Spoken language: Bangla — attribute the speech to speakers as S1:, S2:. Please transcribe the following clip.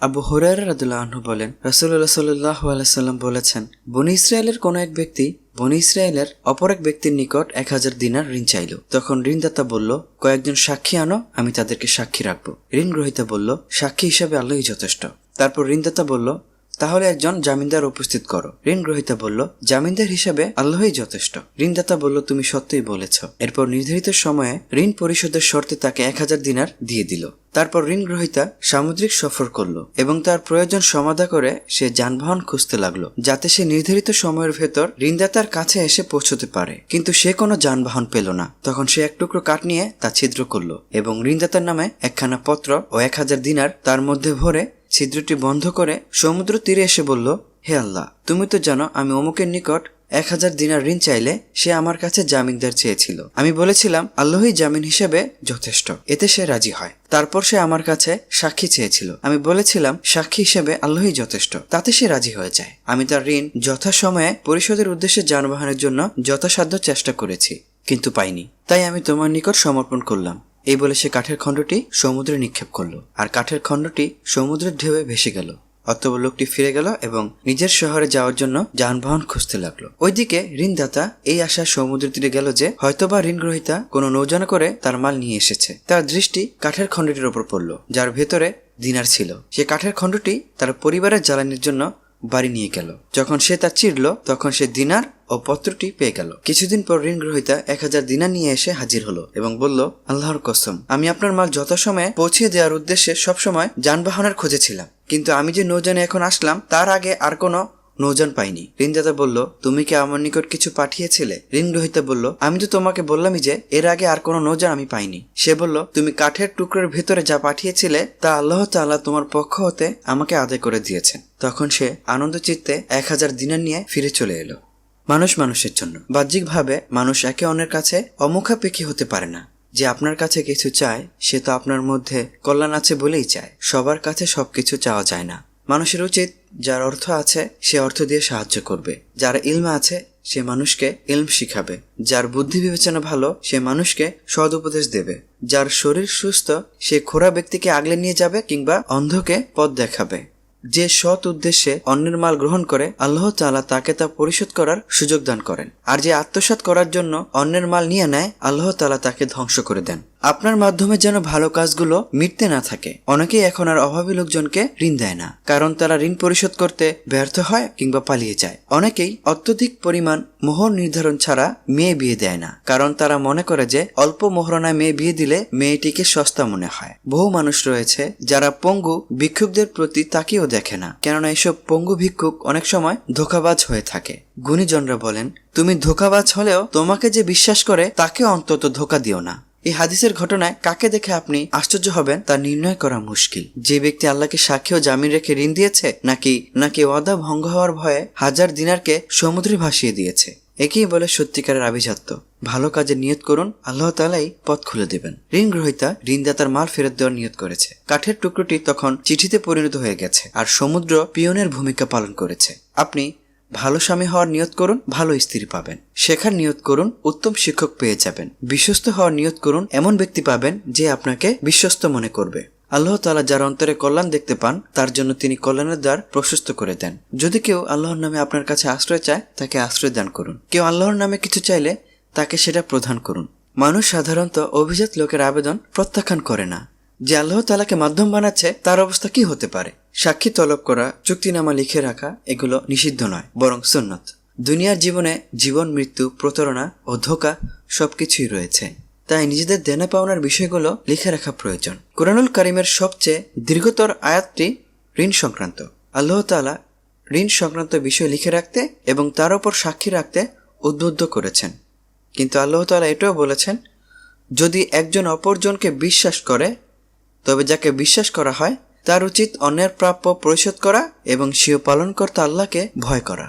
S1: আবু হুরায়রা রাদিল্লাহ বলেন রাসুল্লাহ সাল্লাহ আলাইসাল্লাম বলেছেন, বনি ইসরায়েলের কোন এক ব্যক্তি, বনি ইসরায়েলের অপর এক ব্যক্তির নিকট এক হাজার দিনার ঋণ চাইল। তখন ঋণদাতা বলল, কয়েকজন সাক্ষী আনো, আমি তাদেরকে সাক্ষী রাখব। ঋণ গ্রহিতা বলল, সাক্ষী হিসাবে আল্লাহই যথেষ্ট। তারপর ঋণদাতা বলল তাহলে একজন জামিনদার উপস্থিত করো। ঋণ গ্রহিতা বলল, জামিনদার হিসাবে আল্লাহই যথেষ্ট। ঋণদাতা বলল, তুমি সত্যই বলেছ। এরপর নির্ধারিত সময়ে ঋণ পরিশোধের শর্তে তাকে এক হাজার দিনার দিয়ে দিল। তারপর ঋণ গ্রহিতা সামুদ্রিক সফর করল এবং তার প্রয়োজন সমাধা করে সে যানবাহন খুঁজতে লাগল, যাতে সে নির্ধারিত সময়ের ভেতর ঋণদাতার কাছে এসে পৌঁছতে পারে। কিন্তু সে কোনো যানবাহন পেল না। তখন সে এক টুকরো কাঠ নিয়ে তা ছিদ্র করল এবং ঋণদাতার নামে একখানা পত্র ও এক হাজার দিনার তার মধ্যে ভরে ছিদ্রটি বন্ধ করে সমুদ্র তীরে এসে বলল, হে আল্লাহ, তুমি তো জানো আমি অমুকের নিকট এক হাজার দিনার ঋণ চাইলে সে আমার কাছে জামিনদার চেয়েছিল। আমি বলেছিলাম, আল্লাহই জামিন হিসেবে যথেষ্ট। এতে সে রাজি হয়। তারপর সে আমার কাছে সাক্ষী চেয়েছিল। আমি বলেছিলাম, সাক্ষী হিসেবে আল্লাহই যথেষ্ট। তাতে সে রাজি হয়ে যায়। আমি তার ঋণ যথাসময়ে পরিশোধের উদ্দেশ্যে যানবাহনের জন্য যথাসাধ্য চেষ্টা করেছি, কিন্তু পাইনি। তাই আমি তোমার নিকট সমর্পণ করলাম। এই বলে সে কাঠের খণ্ডটি সমুদ্রে নিক্ষেপ করল। আর কাঠের খণ্ডটি সমুদ্রের ঢেউয়ে ভেসে গেল। অতঃব লোকটি ফিরে গেল এবং নিজের শহরে যাওয়ার জন্য যানবাহন খুঁজতে লাগল। ওইদিকে ঋণদাতা এই আশা সমুদ্র তীরে গেল যে হয়তোবা ঋণ গ্রহিতা কোনো নৌজানা করে তার মাল নিয়ে এসেছে। তার দৃষ্টি কাঠের খণ্ডটির ওপর পড়ল, যার ভেতরে দিনার ছিল। সে কাঠের খণ্ডটি তার পরিবারের জ্বালানির জন্য বাড়ি নিয়ে গেল। যখন সে তা চিরল, তখন সে দিনার ও পত্রটি পেয়ে গেল। কিছুদিন পর ঋণ গ্রহিতা এক হাজার দিনার নিয়ে এসে হাজির হলো এবং বলল, আল্লাহর কসম, আমি আপনার মাল যথাসময়ে পৌঁছে দেওয়ার উদ্দেশ্যে সবসময় যানবাহনের খোঁজে ছিলাম। কিন্তু আমি যে নৌজানে এখন আসলাম, তার আগে আর কোনো নৌজান পাইনি। ঋণদাতা বলল, তুমি কি আমার নিকট কিছু পাঠিয়েছিলে? ঋণ গ্রহিতা বলল, আমি তো তোমাকে বললামই যে, এর আগে আর কোনো নৌজান আমি পাইনি। সে বলল, তুমি কাঠের টুকরোর ভেতরে যা পাঠিয়েছিলে, তা আল্লাহ তাআলা তোমার পক্ষ হতে আমাকে আদায় করে দিয়েছেন। তখন সে আনন্দ চিত্তে এক হাজার দিনার নিয়ে ফিরে চলে এলো। মানুষ মানুষের জন্য। বাহ্যিকভাবে মানুষ একে অন্যের কাছে অমুখাপেক্ষী হতে পারে না। যে আপনার কাছে কিছু চায়, সে তো আপনার মধ্যে কল্যাণ আছে বলেই চায়। সবার কাছে সবকিছু চাওয়া যায় না। মানুষের উচিত যার অর্থ আছে, সে অর্থ দিয়ে সাহায্য করবে। যার ইলমা আছে, সে মানুষকে ইলম শিখাবে। যার বুদ্ধি বিবেচনা ভালো, সে মানুষকে সদ উপদেশ দেবে। যার শরীর সুস্থ, সে খোরা ব্যক্তিকে আগলে নিয়ে যাবে কিংবা অন্ধকে পথ দেখাবে। যে সৎ উদ্দেশ্যে অন্যের মাল গ্রহণ করে, আল্লাহ তালা তাকে তা পরিশোধ করার সুযোগ দান করেন। আর যে আত্মসাৎ করার জন্য অন্যের মাল নিয়ে নেয়, আল্লাহ তালা তাকে ধ্বংস করে দেন। আপনার মাধ্যমে যেন ভালো কাজগুলো মিটতে না থাকে। অনেকেই এখন আর অভাবী লোকজনকে ঋণ দেয় না, কারণ তারা ঋণ পরিশোধ করতে ব্যর্থ হয় কিংবা পালিয়ে যায়। অনেকেই অত্যধিক পরিমাণ মোহর নির্ধারণ ছাড়া মেয়ে বিয়ে দেয় না, কারণ তারা মনে করে যে অল্প মোহরণায় মেয়ে বিয়ে দিলে মেয়েটিকে সস্তা মনে হয়। বহু মানুষ রয়েছে যারা পঙ্গু ভিক্ষুকদের প্রতি তাকিয়েও দেখে না, কেননা এসব পঙ্গু ভিক্ষুক অনেক সময় ধোকাবাজ হয়ে থাকে। গুণীজনরা বলেন, তুমি ধোকাবাজ হলেও তোমাকে যে বিশ্বাস করে তাকে অন্তত ধোকা দিও না। এই হাদিসের ঘটনায় কাকে দেখে আপনি আশ্চর্য হবেন তা নির্ণয় করা মুশকিল। যে ব্যক্তি আল্লাহকে সাক্ষী ও জামিন রেখে ঋণ দিয়েছে, নাকি নাকি ওয়াদা ভঙ্গ হওয়ার ভয়ে হাজার দিনারকে সমুদ্রে ভাসিয়ে দিয়েছে। একেই বলে সত্যিকারের আভিজাত্য। ভালো কাজে নিয়ত করুন, আল্লাহ তালাই পথ খুলে দেবেন। ঋণ গ্রহিতা ঋণদাতার মাল ফেরত দেওয়ার নিয়ত করেছে। কাঠের টুকরোটি তখন চিঠিতে পরিণত হয়ে গেছে, আর সমুদ্র পিয়নের ভূমিকা পালন করেছে। আপনি ভালো স্বামী হওয়ার নিয়ত করুন, ভালো স্ত্রী পাবেন। শেখার নিয়ত করুন, উত্তম শিক্ষক পেয়ে যাবেন। বিশ্বস্ত হওয়ার নিয়ত করুন, এমন ব্যক্তি পাবেন যে আপনাকে বিশ্বস্ত মনে করবে। আল্লাহ তালা যার অন্তরে কল্যাণ দেখতে পান, তার জন্য তিনি কল্যাণের দ্বার প্রশস্ত করে দেন। যদি কেউ আল্লাহর নামে আপনার কাছে আশ্রয় চায়, তাকে আশ্রয় দান করুন। কেউ আল্লাহর নামে কিছু চাইলে, তাকে সেটা প্রদান করুন। মানুষ সাধারণত অভিজাত লোকের আবেদন প্রত্যাখ্যান করে না। যে আল্লাহ তালাকে মাধ্যম বানাচ্ছে, তার অবস্থা কি হতে পারে? সাক্ষী তলব করা, চুক্তিনামা লিখে রাখা, এগুলো নিষিদ্ধ নয়, বরং সুন্নত। দুনিয়ার জীবনে জীবন, মৃত্যু, প্রতারণা ও ধোকা সবকিছুই রয়েছে। তাই নিজেদের দেনা পাওনার বিষয়গুলো লিখে রাখা প্রয়োজন। কোরআনুল করিমের সবচেয়ে দীর্ঘতর আয়াতটি ঋণ সংক্রান্ত। আল্লাহ তালা ঋণ সংক্রান্ত বিষয় লিখে রাখতে এবং তার ওপর সাক্ষী রাখতে উদ্বুদ্ধ করেছেন। কিন্তু আল্লাহ তালা এটাও বলেছেন, যদি একজন অপরজনকে বিশ্বাস করে, তবে যাকে বিশ্বাস করা হয় তার উচিত অন্যের প্রাপ্য পরিশোধ করা এবং স্বীয় পালনকর্তা আল্লাহকে ভয় করা।